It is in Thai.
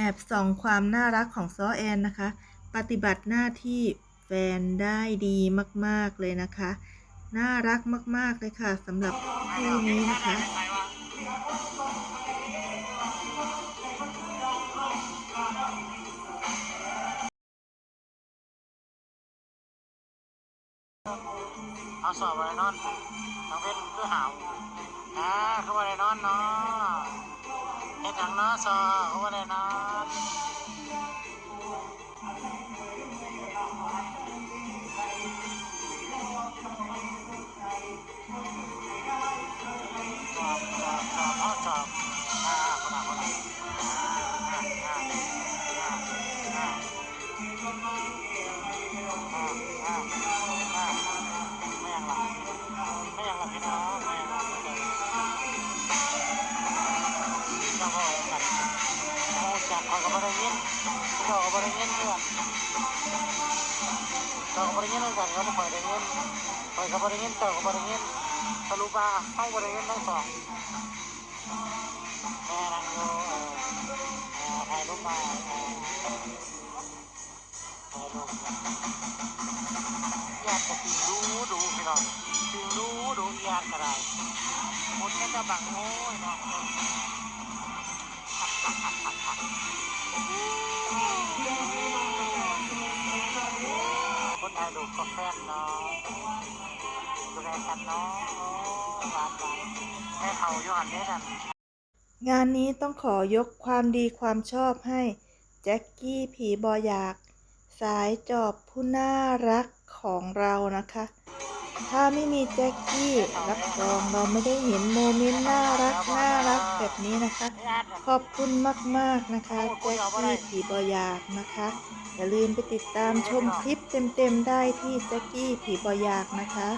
อบส่องความน่ารักของซอแอนนะคะ ปฏิบัติหน้าที่แฟนได้ดีมากๆเลยนะคะ น่ารักมาก ๆเลยค่ะสำหรับคู่นี้นะคะเอาสอบอะไรนอนน้องเพชรคือหาวอ่าคือว่าอะไรนอนเนาะ กันนะซาโอวในาคนละนละอ่อ่าาอ่าอ่า เอากับบริเวณเอากับบริเวณเพื่อนเอากับบริเวณนั่นกันครับผมไปบริเวณไปกับบริเวณเต่ากับบริเวณทะลุปลาเข้าบริเวณทั้งสองแม่รังโยถ่ายรูปมาถ่ายรูปอยากจะปีรู้ดูพี่น้องปีรู้ดูอยากกระไรคนนี้จะบังโง่เนาะ คนถ่ายรูปก็แฟนเนาะดูแลกันเนาะหวานหวานแม่เขาอยู่หันนี้นั่นงานนี้ต้องขอยกความดีความชอบให้ แจ็คกี้ผีบอยาก สายจอบผู้น่ารักของเรานะคะ ถ้าไม่มีแจ็คกี้ รับรองเราไม่ได้เห็นโมเมนต์น่ารักน่ารัก แบบนี้นะคะ ขอบคุณมาก ๆ นะคะแจ็คกี้ผีบอยากนะคะ อย่าลืมไปติดตามชมคลิปเต็ม ๆ ได้ที่แจ็คกี้ผีบอยากนะคะ